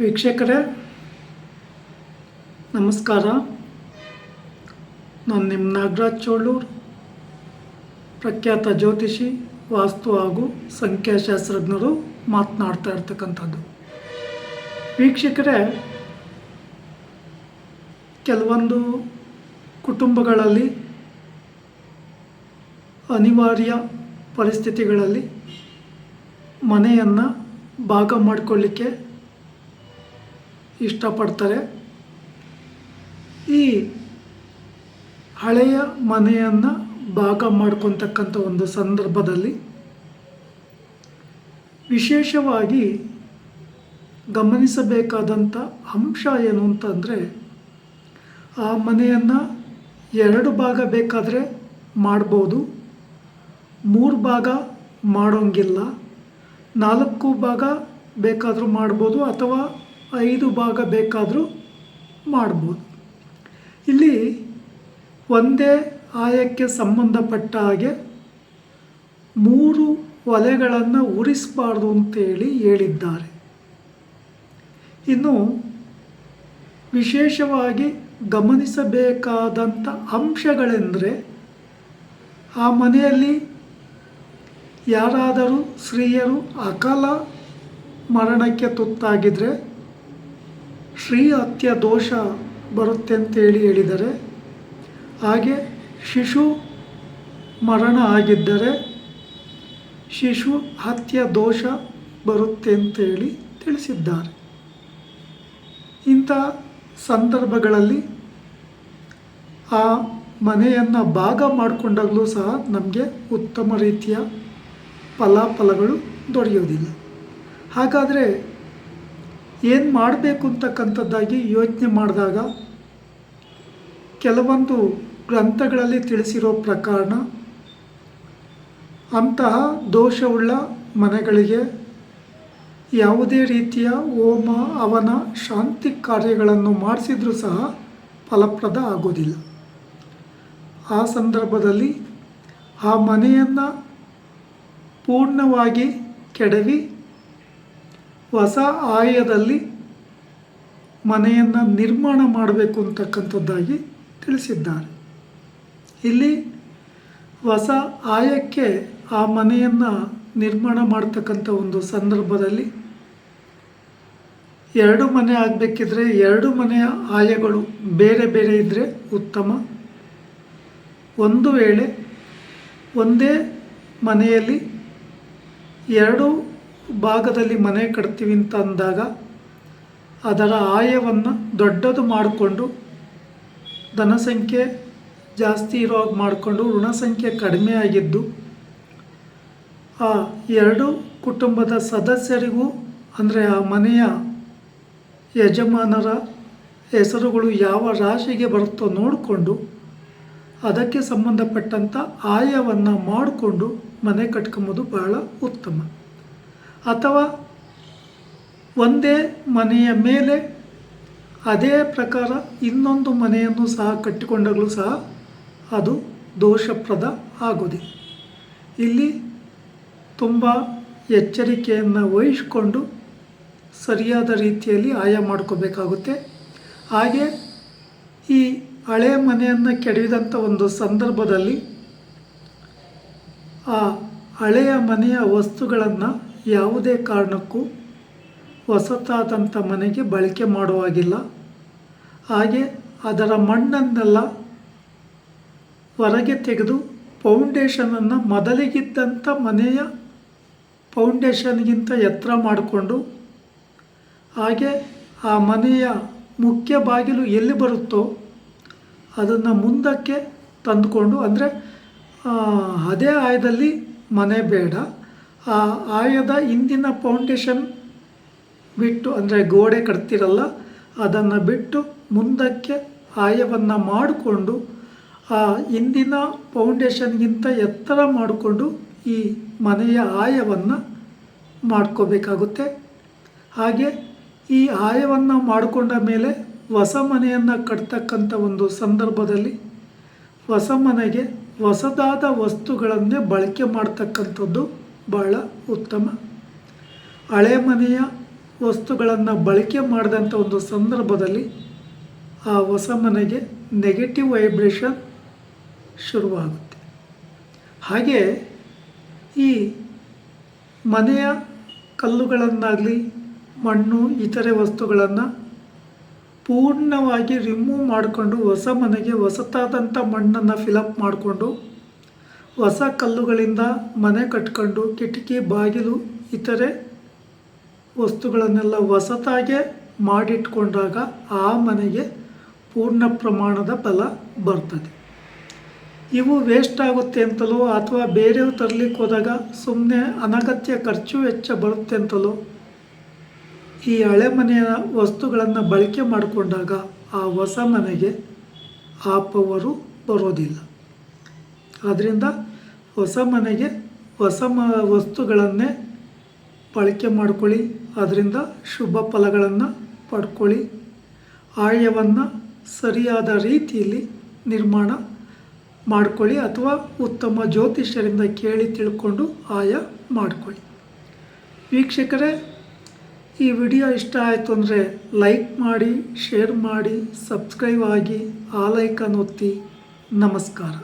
ವೀಕ್ಷಕರೇ, ನಮಸ್ಕಾರ. ನಾನು ನಿಮ್ಮ ನಾಗರಾಜ್ ಚೋಳೂರು, ಪ್ರಖ್ಯಾತ ಜ್ಯೋತಿಷಿ, ವಾಸ್ತು ಹಾಗೂ ಸಂಖ್ಯಾಶಾಸ್ತ್ರಜ್ಞರು ಮಾತನಾಡ್ತಾ ಇರ್ತಕ್ಕಂಥದ್ದು. ವೀಕ್ಷಕರೇ, ಕೆಲವೊಂದು ಕುಟುಂಬಗಳಲ್ಲಿ ಅನಿವಾರ್ಯ ಪರಿಸ್ಥಿತಿಗಳಲ್ಲಿ ಮನೆಯನ್ನು ಭಾಗ ಮಾಡಿಕೊಳ್ಳಿಕ್ಕೆ ಇಷ್ಟಪಡ್ತಾರೆ. ಈ ಹಳೆಯ ಮನೆಯನ್ನು ಭಾಗ ಮಾಡ್ಕೊತಕ್ಕಂಥ ಒಂದು ಸಂದರ್ಭದಲ್ಲಿ ವಿಶೇಷವಾಗಿ ಗಮನಿಸಬೇಕಾದಂಥ ಅಂಶ ಏನು ಅಂತಂದರೆ, ಆ ಮನೆಯನ್ನು ಎರಡು ಭಾಗ ಬೇಕಾದರೆ ಮಾಡ್ಬೋದು. ಮೂರು ಭಾಗ ಮಾಡೋಂಗಿಲ್ಲ. ನಾಲ್ಕು ಭಾಗ ಬೇಕಾದರೂ ಮಾಡ್ಬೋದು ಅಥವಾ ಐದು ಭಾಗ ಬೇಕಾದರೂ ಮಾಡ್ಬೋದು. ಇಲ್ಲಿ ಒಂದೇ ಆಯಕ್ಕೆ ಸಂಬಂಧಪಟ್ಟ ಹಾಗೆ ಮೂರು ಒಲೆಗಳನ್ನು ಉರಿಸಬಾರ್ದು ಅಂತೇಳಿ ಹೇಳಿದ್ದಾರೆ. ಇನ್ನು ವಿಶೇಷವಾಗಿ ಗಮನಿಸಬೇಕಾದಂಥ ಅಂಶಗಳೆಂದರೆ ಆ ಮನೆಯಲ್ಲಿ ಯಾರಾದರೂ ಸ್ತ್ರೀಯರು ಅಕಾಲ ಮರಣಕ್ಕೆ ತುತ್ತಾಗಿದ್ದರೆ ಶ್ರೀ ಹತ್ಯ ದೋಷ ಬರುತ್ತೆ ಅಂತೇಳಿ ಹೇಳಿದರೆ, ಹಾಗೆ ಶಿಶು ಮರಣ ಆಗಿದ್ದರೆ ಶಿಶು ಹತ್ಯ ದೋಷ ಬರುತ್ತೆ ಅಂತೇಳಿ ತಿಳಿಸಿದ್ದಾರೆ. ಇಂಥ ಸಂದರ್ಭಗಳಲ್ಲಿ ಆ ಮನೆಯನ್ನು ಭಾಗ ಮಾಡಿಕೊಂಡಾಗಲೂ ಸಹ ನಮಗೆ ಉತ್ತಮ ರೀತಿಯ ಫಲಾಫಲಗಳು ದೊರೆಯೋದಿಲ್ಲ ಹಾಗಾದರೆ ಏನು ಮಾಡಬೇಕು ಅಂತಕ್ಕಂಥದ್ದಾಗಿ ಯೋಚನೆ ಮಾಡಿದಾಗ ಕೆಲವೊಂದು ಗ್ರಂಥಗಳಲ್ಲಿ ತಿಳಿಸಿರೋ ಪ್ರಕಾರ ಅಂತಹ ದೋಷವುಳ್ಳ ಮನೆಗಳಿಗೆ ಯಾವುದೇ ರೀತಿಯ ಹೋಮ ಅವನ ಶಾಂತಿ ಕಾರ್ಯಗಳನ್ನು ಮಾಡಿಸಿದ್ರೂ ಸಹ ಫಲಪ್ರದ ಆಗೋದಿಲ್ಲ. ಆ ಸಂದರ್ಭದಲ್ಲಿ ಆ ಮನೆಯನ್ನು ಪೂರ್ಣವಾಗಿ ಕೆಡವಿ ಹೊಸ ಆಯದಲ್ಲಿ ಮನೆಯನ್ನು ನಿರ್ಮಾಣ ಮಾಡಬೇಕು ಅಂತಕ್ಕಂಥದ್ದಾಗಿ ತಿಳಿಸಿದ್ದಾರೆ. ಇಲ್ಲಿ ಹೊಸ ಆಯಕ್ಕೆ ಆ ಮನೆಯನ್ನು ನಿರ್ಮಾಣ ಮಾಡ್ತಕ್ಕಂಥ ಒಂದು ಸಂದರ್ಭದಲ್ಲಿ ಎರಡು ಮನೆ ಆಗಬೇಕಿದ್ರೆ ಎರಡು ಮನೆಯ ಆಯಗಳು ಬೇರೆ ಬೇರೆ ಇದ್ದರೆ ಉತ್ತಮ. ಒಂದು ವೇಳೆ ಒಂದೇ ಮನೆಯಲ್ಲಿ ಎರಡು ಭಾಗದಲ್ಲಿ ಮನೆ ಕಟ್ತೀವಿ ಅಂತ ಅಂದಾಗ ಅದರ ಆಯವನ್ನು ದೊಡ್ಡದು ಮಾಡಿಕೊಂಡು ಧನಸಂಖ್ಯೆ ಜಾಸ್ತಿ ಇರೋ ಹಾಗೆ ಮಾಡಿಕೊಂಡು ಋಣಸಂಖ್ಯೆ ಕಡಿಮೆ ಆಗಿದ್ದು, ಆ ಎರಡು ಕುಟುಂಬದ ಸದಸ್ಯರಿಗೂ ಅಂದರೆ ಆ ಮನೆಯ ಯಜಮಾನರ ಹೆಸರುಗಳು ಯಾವ ರಾಶಿಗೆ ಬರುತ್ತೋ ನೋಡಿಕೊಂಡು ಅದಕ್ಕೆ ಸಂಬಂಧಪಟ್ಟಂಥ ಆಯವನ್ನು ಮಾಡಿಕೊಂಡು ಮನೆ ಕಟ್ಕೊಂಬೋದು ಬಹಳ ಉತ್ತಮ. ಅಥವಾ ಒಂದೇ ಮನೆಯ ಮೇಲೆ ಅದೇ ಪ್ರಕಾರ ಇನ್ನೊಂದು ಮನೆಯನ್ನು ಸಹ ಕಟ್ಟಿಕೊಂಡಾಗಲೂ ಸಹ ಅದು ದೋಷಪ್ರದ ಆಗೋದಿಲ್ಲ. ಇಲ್ಲಿ ತುಂಬ ಎಚ್ಚರಿಕೆಯನ್ನು ವಹಿಸಿಕೊಂಡು ಸರಿಯಾದ ರೀತಿಯಲ್ಲಿ ಆಯ ಮಾಡ್ಕೋಬೇಕಾಗುತ್ತೆ. ಹಾಗೆ ಈ ಹಳೆಯ ಮನೆಯನ್ನು ಕೆಡವಿದಂಥ ಒಂದು ಸಂದರ್ಭದಲ್ಲಿ ಆ ಹಳೆಯ ಮನೆಯ ವಸ್ತುಗಳನ್ನು ಯಾವುದೇ ಕಾರಣಕ್ಕೂ ಹೊಸತಾದಂಥ ಮನೆಗೆ ಬಳಕೆ ಮಾಡುವಾಗಿಲ್ಲ. ಹಾಗೆ ಅದರ ಮಣ್ಣನ್ನೆಲ್ಲ ಹೊರಗೆ ತೆಗೆದು ಫೌಂಡೇಶನನ್ನು ಮೊದಲಿಗಿದ್ದಂಥ ಮನೆಯ ಫೌಂಡೇಶನ್ಗಿಂತ ಎತ್ತರ ಮಾಡಿಕೊಂಡು, ಹಾಗೆ ಆ ಮನೆಯ ಮುಖ್ಯ ಬಾಗಿಲು ಎಲ್ಲಿ ಬರುತ್ತೋ ಅದನ್ನು ಮುಂದಕ್ಕೆ ತಂದುಕೊಂಡು, ಅಂದರೆ ಅದೇ ಆಯದಲ್ಲಿ ಮನೆ ಬೇಡ. ಆ ಆಯದ ಹಿಂದಿನ ಫೌಂಡೇಶನ್ ಬಿಟ್ಟು ಅಂದರೆ ಗೋಡೆ ಕಟ್ತಿರಲ್ಲ, ಅದನ್ನು ಬಿಟ್ಟು ಮುಂದಕ್ಕೆ ಆಯವನ್ನು ಮಾಡಿಕೊಂಡು, ಆ ಹಿಂದಿನ ಫೌಂಡೇಶನ್ಗಿಂತ ಎತ್ತರ ಮಾಡಿಕೊಂಡು ಈ ಮನೆಯ ಆಯವನ್ನು ಮಾಡ್ಕೋಬೇಕಾಗುತ್ತೆ. ಹಾಗೆ ಈ ಆಯವನ್ನು ಮಾಡಿಕೊಂಡ ಮೇಲೆ ಹೊಸ ಮನೆಯನ್ನು ಕಟ್ತಕ್ಕಂಥ ಒಂದು ಸಂದರ್ಭದಲ್ಲಿ ಹೊಸ ಮನೆಗೆ ಹೊಸದಾದ ವಸ್ತುಗಳನ್ನೇ ಬಳಕೆ ಮಾಡ್ತಕ್ಕಂಥದ್ದು ಬಹಳ ಉತ್ತಮ. ಹಳೆ ಮನೆಯ ವಸ್ತುಗಳನ್ನು ಬಳಕೆ ಮಾಡಿದಂಥ ಒಂದು ಸಂದರ್ಭದಲ್ಲಿ ಆ ಹೊಸ ಮನೆಗೆ ನೆಗೆಟಿವ್ ವೈಬ್ರೇಷನ್ ಶುರುವಾಗುತ್ತೆ. ಹಾಗೆ ಈ ಮನೆಯ ಕಲ್ಲುಗಳನ್ನಾಗಲಿ, ಮಣ್ಣು, ಇತರೆ ವಸ್ತುಗಳನ್ನು ಪೂರ್ಣವಾಗಿ ರಿಮೂವ್ ಮಾಡಿಕೊಂಡು ಹೊಸ ಮನೆಗೆ ಹೊಸತಾದಂಥ ಮಣ್ಣನ್ನು ಫಿಲಪ್ ಮಾಡಿಕೊಂಡು ಹೊಸ ಕಲ್ಲುಗಳಿಂದ ಮನೆ ಕಟ್ಕೊಂಡು ಕಿಟಕಿ, ಬಾಗಿಲು, ಇತರೆ ವಸ್ತುಗಳನ್ನೆಲ್ಲ ಹೊಸತಾಗೆ ಮಾಡಿಟ್ಕೊಂಡಾಗ ಆ ಮನೆಗೆ ಪೂರ್ಣ ಪ್ರಮಾಣದ ಬಲ ಬರ್ತದೆ. ಇವು ವೇಸ್ಟ್ ಆಗುತ್ತೆ ಅಂತಲೋ ಅಥವಾ ಬೇರೆಯವ್ರು ತರಲಿಕ್ಕೆ ಹೋದಾಗ ಸುಮ್ಮನೆ ಅನಗತ್ಯ ಖರ್ಚು ವೆಚ್ಚ ಬರುತ್ತೆ ಅಂತಲೋ ಈ ಹಳೆ ಮನೆಯ ವಸ್ತುಗಳನ್ನು ಬಳಕೆ ಮಾಡಿಕೊಂಡಾಗ ಆ ಹೊಸ ಮನೆಗೆ ಆ ಪವರು ಬರೋದಿಲ್ಲ. ಆದ್ದರಿಂದ ಹೊಸ ಮನೆಗೆ ಹೊಸ ಮ, ವಸ್ತುಗಳನ್ನೇ ಬಳಕೆ ಮಾಡ್ಕೊಳ್ಳಿ. ಅದರಿಂದ ಶುಭ ಫಲಗಳನ್ನು ಪಡ್ಕೊಳ್ಳಿ. ಆಯವನ್ನು ಸರಿಯಾದ ರೀತಿಯಲ್ಲಿ ನಿರ್ಮಾಣ ಮಾಡ್ಕೊಳ್ಳಿ ಅಥವಾ ಉತ್ತಮ ಜ್ಯೋತಿಷ್ಯರಿಂದ ಕೇಳಿ ತಿಳ್ಕೊಂಡು ಆಯ ಮಾಡ್ಕೊಳ್ಳಿ. ವೀಕ್ಷಕರೇ, ಈ ವಿಡಿಯೋ ಇಷ್ಟ ಆಯಿತು ಅಂದರೆ ಲೈಕ್ ಮಾಡಿ, ಶೇರ್ ಮಾಡಿ, ಸಬ್ಸ್ಕ್ರೈಬ್ ಆಗಿ, ಆ ಒತ್ತಿ. ನಮಸ್ಕಾರ.